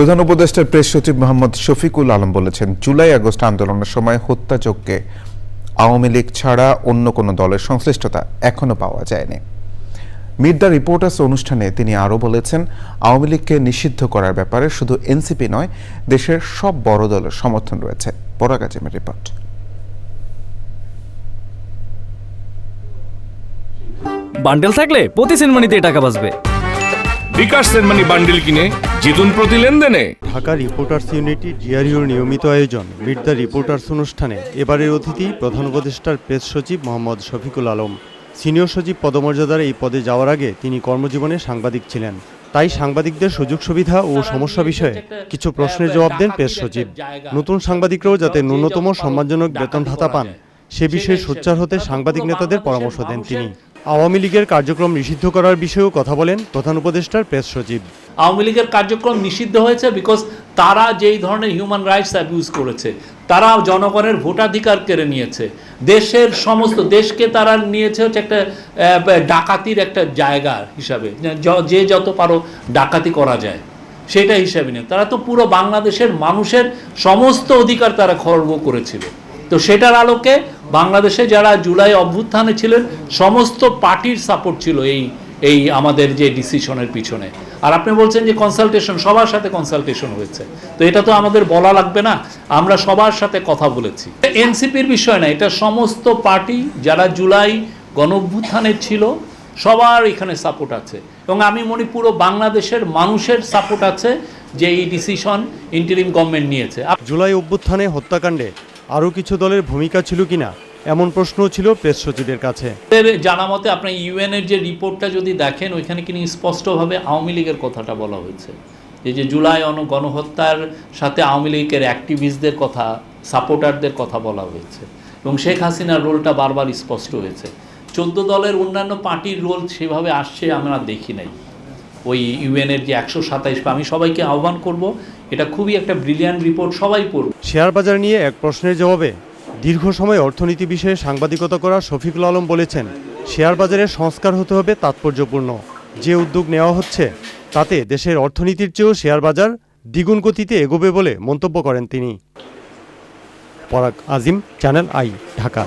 প্রধান উপদেষ্টার প্রেস সচিব মোহাম্মদ শফিকুল আলম বলেছেন, জুলাই আগস্ট আন্দোলনের সময় হত্যাযজ্ঞে আওয়ামী লীগ ছাড়া অন্য কোনো দলের সংশ্লিষ্টতা এখনও পাওয়া যায়নি। মিট দ্য রিপোর্টার্স অনুষ্ঠানে তিনি আরও বলেছেন, আওয়ামী লীগকে নিষিদ্ধ করার ব্যাপারে শুধু এনসিপি নয়, দেশের সব বড় দলের সমর্থন রয়েছে। পরাগাজিমের রিপোর্ট। বান্ডেল থাকলে প্রতি সেনমানিতে টাকা বাঁচবে। বিকাশ সেনমানি বান্ডিল কিনে জিতুন প্রতি লেনদেনে। ঢাকা রিপোর্টার্স ইউনিটি ডিআরইউর নিয়মিত আয়োজন। মিট দ্য রিপোর্টার্স অনুষ্ঠানে এবারের অতিথি প্রধান উপদেষ্টার প্রেস সচিব মোহাম্মদ শফিকুল আলম। সিনিয়র সচিব পদমর্যাদার এই পদে যাওয়ার আগে তিনি কর্মজীবনে সাংবাদিক ছিলেন। তাই সাংবাদিকদের সুযোগ সুবিধা ও সমস্যা বিষয়ে কিছু প্রশ্নের জবাব দেন প্রেস সচিব। নতুন সাংবাদিকরাও যাতে ন্যূনতম সম্মানজনক বেতন ভাতা পান, সে বিষয়ে সোচ্চার হতে সাংবাদিক নেতাদের পরামর্শ দেন তিনি। আওয়ামী লীগের কার্যক্রম নিষিদ্ধ করার বিষয়েও কথা বলেন প্রধান উপদেষ্টার প্রেস সচিব। আওয়ামী লীগের কার্যক্রম নিষিদ্ধ হয়েছে বিকজ তারা যেই ধরনের হিউম্যান রাইটস অ্যাবিউজ করেছে, তারা জনগণের ভোটাধিকার কেড়ে নিয়েছে। দেশের সমস্ত, দেশকে তারা নিয়েছে হচ্ছে একটা ডাকাতির একটা জায়গা হিসাবে যে যত পারো ডাকাতি করা যায়, সেটা হিসাবে নিয়ে। তারা তো পুরো বাংলাদেশের মানুষের সমস্ত অধিকার তারা খর্ব করেছিল। তো সেটার আলোকে বাংলাদেশে যারা জুলাই অভ্যুত্থানে ছিলেন, সমস্ত পার্টির সাপোর্ট ছিল এই এই আমাদের যে ডিসিশনের পিছনে। আর আপনি বলছেন যে কনসালটেশন সবার সাথে কনসালটেশন হয়েছে। তো এটা তো আমাদের বলা লাগবে না, আমরা সবার সাথে কথা বলেছি। এনসিপির বিষয় না, এটা সমস্ত পার্টি যারা জুলাই গণঅভ্যুত্থানের ছিল, সবার এখানে সাপোর্ট আছে। এবং আমি মনে পুরো বাংলাদেশের মানুষের সাপোর্ট আছে যে এই ডিসিশন ইন্টারিম গভর্নমেন্ট নিয়েছে। জুলাই অভ্যুত্থানে হত্যাকাণ্ডে আরও কিছু দলের ভূমিকা ছিল কিনা এমন প্রশ্নও ছিল প্রেস সচিবের কাছে। জানা মতে আপনার ইউএন এর যে রিপোর্টটা যদি দেখেন, ওইখানে কিন্তু স্পষ্টভাবে আওয়ামী লীগের কথাটা বলা হয়েছে? এই যে জুলাই অন গণহত্যার সাথে আওয়ামী লীগের অ্যাক্টিভিস্টদের কথা সাপোর্টারদের কথা বলা হয়েছে এবং শেখ হাসিনার রোলটা বারবার স্পষ্ট হয়েছে। চোদ্দ দলের অন্যান্য পার্টির রোল সেভাবে আসছে আমরা দেখি নাই। ওই ইউএনের যে একশো সাতাইশ আমি সবাইকে আহ্বান করব, এটা খুবই একটা ব্রিলিয়ান্ট রিপোর্ট সবাই পড়বে শেয়ার বাজার নিয়ে এক প্রশ্নের জবাবে দীর্ঘ সময় অর্থনীতি বিষয়ে সাংবাদিকতা করা শফিকুল আলম বলেছেন, শেয়ার বাজারের সংস্কার হতে হবে তাৎপর্যপূর্ণ। যে উদ্যোগ নেওয়া হচ্ছে, তাতে দেশের অর্থনীতির চেয়েও শেয়ার বাজার দ্বিগুণ গতিতে এগোবে বলে মন্তব্য করেন তিনি। পরাগ আজিম, চ্যানেল আই, ঢাকা।